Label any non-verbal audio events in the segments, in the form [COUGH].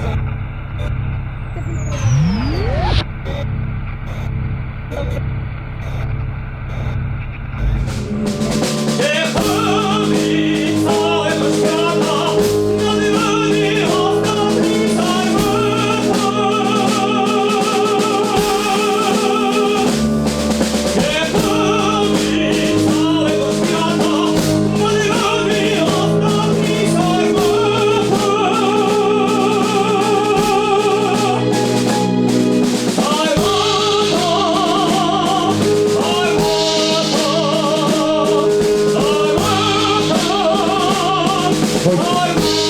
Thank you. Jestem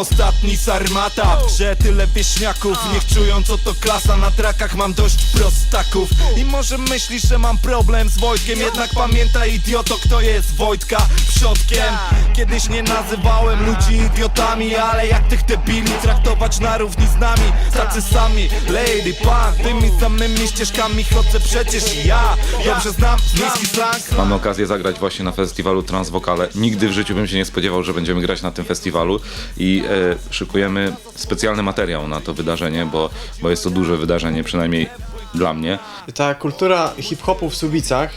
ostatni sarmata W grze tyle wieśniaków Niech czują co to klasa. Na trakach mam dość prostaków. I może myślisz, że mam problem z Wojtkiem. Jednak pamiętaj idioto kto jest Wojtka przodkiem. Kiedyś nie nazywałem ludzi idiotami Ale jak tych debili traktować na równi z nami? Tacy sami. Lady Punk Tymi samymi ścieżkami chodzę przecież ja. Dobrze znam miejski slang. Mamy okazję zagrać właśnie na festiwalu Transwokale. Nigdy w życiu bym się nie spodziewał, że będziemy grać na tym festiwalu. I szykujemy specjalny materiał na to wydarzenie, bo, bo jest to duże wydarzenie, przynajmniej dla mnie. Ta kultura hip-hopu w Słubicach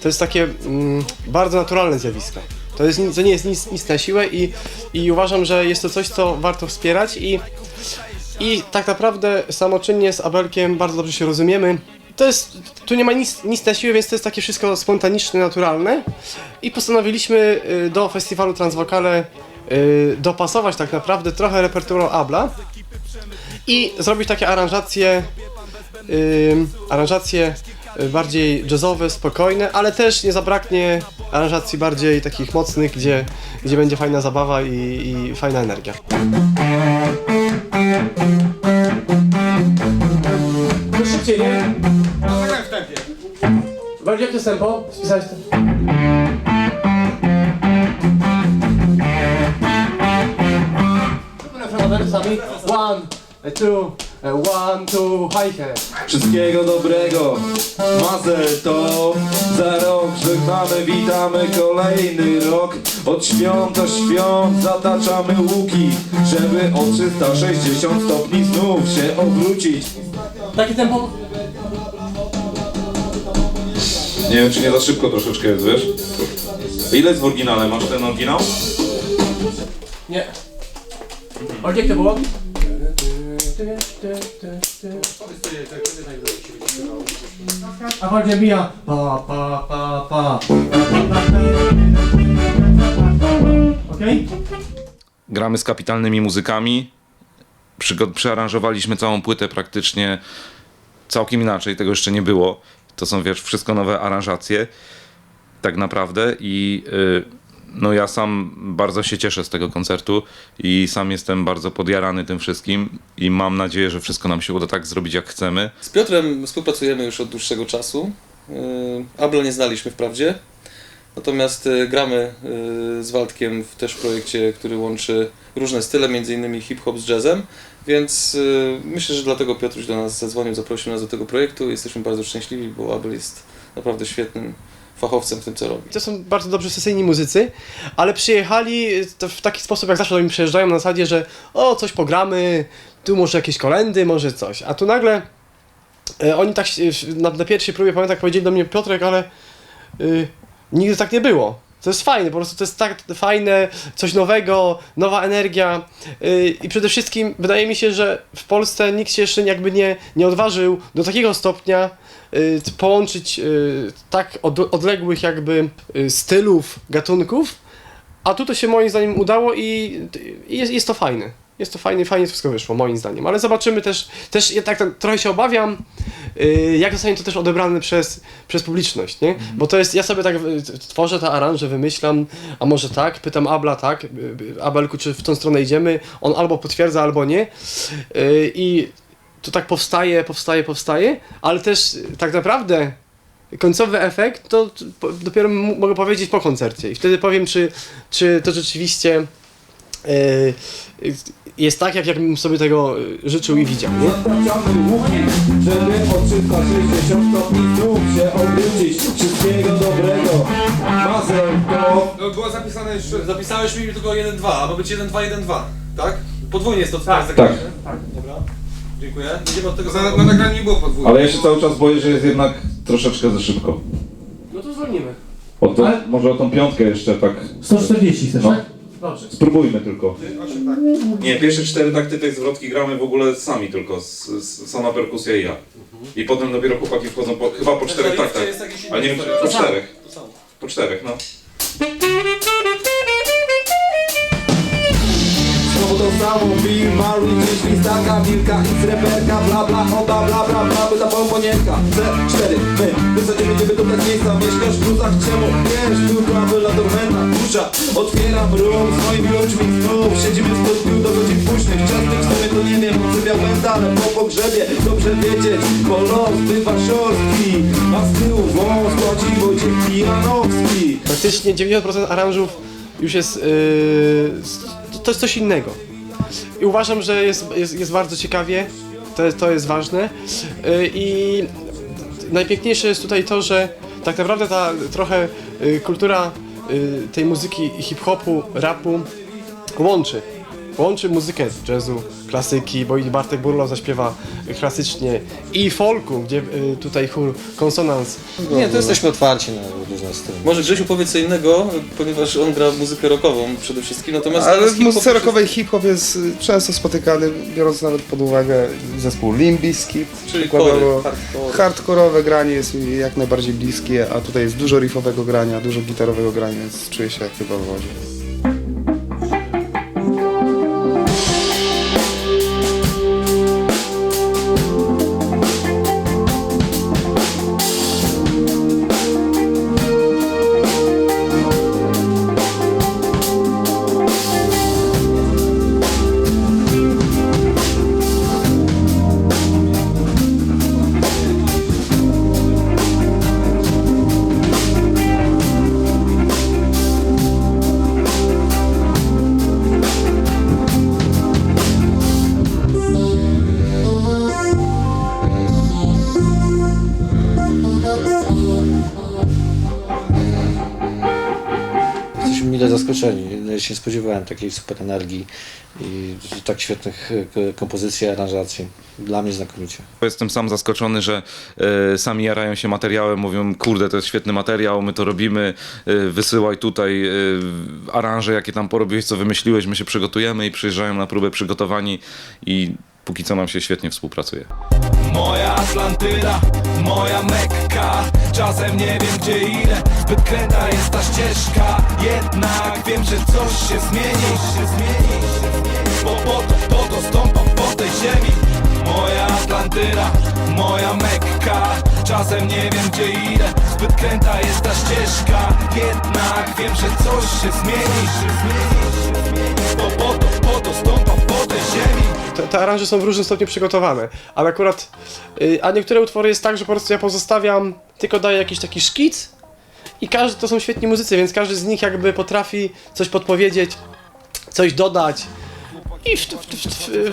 to jest takie mm, bardzo naturalne zjawisko. To, jest, to nie jest nic, nic na siłę i, i uważam, że jest to coś, co warto wspierać i, i tak naprawdę samoczynnie z Abelkiem bardzo dobrze się rozumiemy. To jest, tu nie ma nic, nic na siłę, więc to jest takie wszystko spontaniczne, naturalne i postanowiliśmy y, do festiwalu Transwokale dopasować tak naprawdę trochę repertuarą Abla i zrobić takie aranżacje ym, aranżacje y, bardziej jazzowe, spokojne, ale też nie zabraknie aranżacji bardziej takich mocnych, gdzie, gdzie będzie fajna zabawa i, i fajna energia. Szybciej, nie? No tak tempie. Bardziej tempo? Spisałeś to? Sami. One, two, one, two, high Wszystkiego dobrego, mazel to Za rok żegnamy, witamy kolejny rok Od świąt do świąt zataczamy łuki Żeby o 360 stopni znów się obrócić Takie tempo Nie wiem, czy nie za szybko troszeczkę jest, wiesz? Ile jest w oryginale? Masz ten oryginał? Nie. A gdzie to było? A bardziej bija. Pa, pa, pa, pa. Okej? Gramy z kapitalnymi muzykami. Przygo- przearanżowaliśmy całą płytę praktycznie całkiem inaczej, tego jeszcze nie było. To są, wiesz, wszystko nowe aranżacje, tak naprawdę. I y, no ja sam bardzo się cieszę z tego koncertu i sam jestem bardzo podjarany tym wszystkim i mam nadzieję, że wszystko nam się uda tak zrobić, jak chcemy. Z Piotrem współpracujemy już od dłuższego czasu. Yy, Abla nie znaliśmy wprawdzie, natomiast yy, gramy yy, z Waldkiem w też projekcie, który łączy różne style, innymi hip-hop z jazzem, więc myślę, że dlatego Piotruś do nas zadzwonił, zaprosił nas do tego projektu. Jesteśmy bardzo szczęśliwi, bo Abel jest naprawdę świetnym fachowcem w tym, co robi. To są bardzo dobrzy sesyjni muzycy, ale przyjechali to w taki sposób, jak zawsze do mnie przyjeżdżają na zasadzie, że o, coś pogramy, tu może jakieś kolendy, może coś. A tu nagle e, oni tak się- na, na pierwszej próbie, pamiętam, powiedzieli do mnie Piotrek, ale y, nigdy tak nie było. To jest fajne, po prostu to jest tak fajne, coś nowego, nowa energia y, i przede wszystkim wydaje mi się, że w Polsce nikt się jeszcze jakby nie, nie odważył do takiego stopnia y, połączyć y, tak od, odległych jakby stylów, gatunków, a tu to się moim zdaniem udało i, i jest, jest to fajne. Jest to fajnie, fajnie wszystko wyszło, moim zdaniem. Ale zobaczymy też, też ja tak, tak trochę się obawiam, yy, jak zostanie to też odebrane przez, przez publiczność, nie? Bo to jest, ja sobie tak y, tworzę te aranże, wymyślam, a może tak, pytam Abla, tak, y, y, Abelku, czy w tą stronę idziemy, on albo potwierdza, albo nie. Yy, I to tak powstaje, powstaje, powstaje, ale też tak naprawdę końcowy efekt to dopiero mogę powiedzieć po koncercie i wtedy powiem, czy, czy to rzeczywiście jest tak, jak, jak bym sobie tego życzył i widział. Nie? Zapraszamy łuki, żeby o 360 stopni znów się obrócić Wszystkiego dobrego, masełko No było zapisane jeszcze... Zapisałeś mi tylko 1-2, a ma być 1-2-1-2, tak? Podwójnie jest to co teraz zagrane? Tak. Dobra. Dziękuję. Będziemy od tego... Na, na nagraniu nie było podwójnie. Ale ja się cały czas boję, że jest jednak troszeczkę za szybko. No to zwolnimy. O to, może o tą piątkę jeszcze tak. 140 chcesz, No. tak? Dobrze. Spróbujmy tylko. Nie, pierwsze cztery takty tej zwrotki gramy w ogóle sami tylko, z, z, sama perkusja i ja. I potem dopiero chłopaki wchodzą po, chyba po czterech taktach. Ale nie wiem, czy po czterech. Po czterech, no. Bill Murray, gdzieś listaka, wilka i sreberka Bla bla, oba bla bla bla, by ta pomponienka C4, my, wysadzimy ciebie do tak miejsca Mieszkasz w gruzach, czemu? Wiesz, tu prawy latormenta Burza, otwieram rum z moimi ludźmi znów Siedzimy w spotkaniu do godzin późnych Czasnych w sumie to nie wiem, odsypiał pęta Ale po pogrzebie dobrze wiedzieć Bo los bywa szorstki A z tyłu wąs płaci Wojciech Kijanowski Praktycznie 90% aranżów już jest. Yy, to jest coś innego. I uważam, że jest, jest, jest bardzo ciekawie. To, to jest ważne. Yy, I najpiękniejsze jest tutaj to, że tak naprawdę ta trochę yy, kultura yy, tej muzyki hip-hopu, rapu łączy. Łączy muzykę jazzu, klasyki, bo i Bartek Burlow zaśpiewa klasycznie i folku, gdzie y, tutaj chór konsonans Nie, to jesteśmy otwarci na różne strony. Może Grzesiu powie co innego, ponieważ on gra muzykę rockową przede wszystkim, natomiast... Ale w muzyce rockowej hip-hop jest y, często spotykany, biorąc nawet pod uwagę zespół Limp Bizkit, Czyli chory, hardcore. Hardkorowe granie jest mi jak najbardziej bliskie, a tutaj jest dużo riffowego grania, dużo gitarowego grania, więc czuję się jak chyba w wodzie. Zaskoczeni. Ja się nie spodziewałem takiej super energii i tak świetnych e, kompozycji, aranżacji. Dla mnie znakomicie. Jestem sam zaskoczony, że e, sami jarają się materiałem, mówią, kurde, to jest świetny materiał, my to robimy, e, wysyłaj tutaj e, aranże, jakie tam porobiłeś, co wymyśliłeś, my się przygotujemy i przyjeżdżają na próbę przygotowani i póki co nam się świetnie współpracuje. Moja Atlantyda, moja Mekka Czasem nie wiem gdzie idę, zbyt kręta jest ta ścieżka Jednak wiem, że coś się zmieni, się zmieni. Bo po to, po to stąpam po tej ziemi Moja Atlantyda, moja Mekka Czasem nie wiem gdzie idę, zbyt kręta jest ta ścieżka Jednak wiem, że coś się zmieni, się zmieni. Bo po to, po to stąpam te, te aranże są w różnym stopniu przygotowane, ale akurat, y, a niektóre utwory jest tak, że po prostu ja pozostawiam, tylko daję jakiś taki szkic i każdy to są świetni muzycy, więc każdy z nich jakby potrafi coś podpowiedzieć, coś dodać i w, w,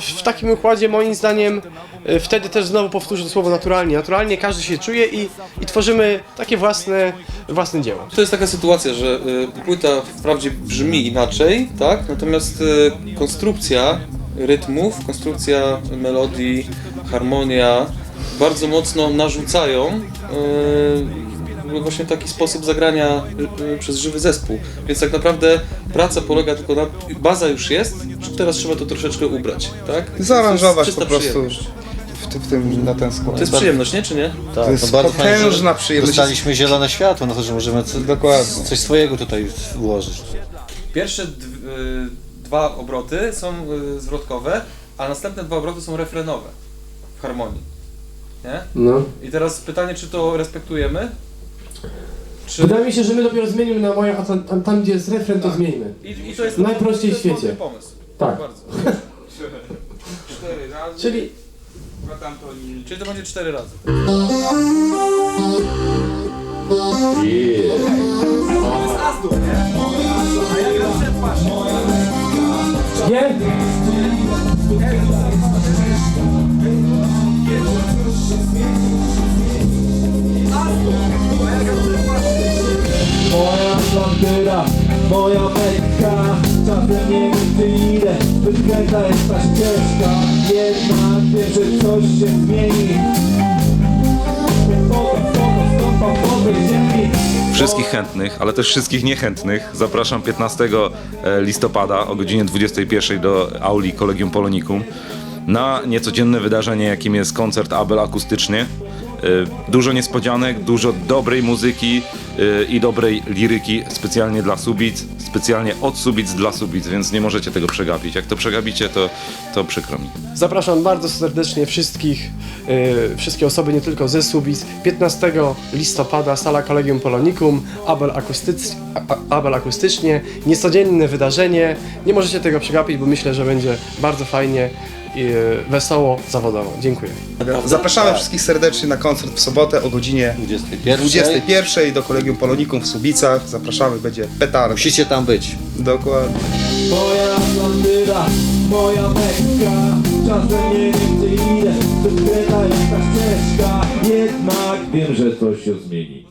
w, w, takim układzie moim zdaniem y, wtedy też znowu powtórzę to słowo naturalnie, naturalnie każdy się czuje i, i tworzymy takie własne, własne dzieło. To jest taka sytuacja, że y, płyta wprawdzie brzmi inaczej, tak? Natomiast y, konstrukcja rytmów, konstrukcja melodii, harmonia bardzo mocno narzucają y, właśnie taki sposób zagrania y, przez żywy zespół. Więc tak naprawdę praca polega tylko na... Baza już jest, teraz trzeba to troszeczkę ubrać, tak? Zaaranżować To jest po prostu przyjemność. w, ty, w tym, na ten skład. To jest przyjemność, nie? Czy nie? Tak, To jest no bardzo potężna przyjemność. Dostaliśmy zielone światło na to, że możemy co, Dokładnie. coś swojego tutaj włożyć. Pierwsze y, dwa obroty są y, zwrotkowe, a następne dwa obroty są refrenowe w harmonii. Nie? No. I teraz pytanie, czy to respektujemy? Czy... Wydaje mi się, że my dopiero zmienimy na moje, a tam, tam, tam gdzie jest refren, to zmienimy. I, i to jest Najprościej to w jest świecie. pomysł. Tak. Bardzo. [LAUGHS] Czyli Czyli to będzie cztery razy. Nie? Moja bandyra, moja mekka Czasem nie wiem idę Wykręta jest ta ścieżka Jednak wiem, że coś się zmieni Wszystkich chętnych, ale też wszystkich niechętnych zapraszam 15 listopada o godzinie 21 do auli Kolegium Polonikum na niecodzienne wydarzenie, jakim jest koncert Abel akustycznie. Y, Dużo niespodzianek, dużo dobrej muzyki i dobrej liryki specjalnie dla Subic, specjalnie od Subic dla Subic, więc nie możecie tego przegapić. Jak to przegapicie, to, to przykro mi. Zapraszam bardzo serdecznie wszystkich, y, wszystkie osoby, nie tylko ze Subic. 15 listopada, sala Kolegium Polonikum, Abel, akustyc, a, Abel akustycznie. Niecodzienne wydarzenie. Nie możecie tego przegapić, bo myślę, że będzie bardzo fajnie, i, y, wesoło, zawodowo. Dziękuję. Zapraszamy wszystkich serdecznie na koncert w sobotę o godzinie 21. 21 do Kolegium Polonikum w Subicach. Zapraszamy, będzie petard. Musicie tam być. Dokładnie. Moja bandyra, moja mekka Czasem nie wiem gdzie idę Wykręta jest ta ścieżka Jednak wiem, że coś się zmieni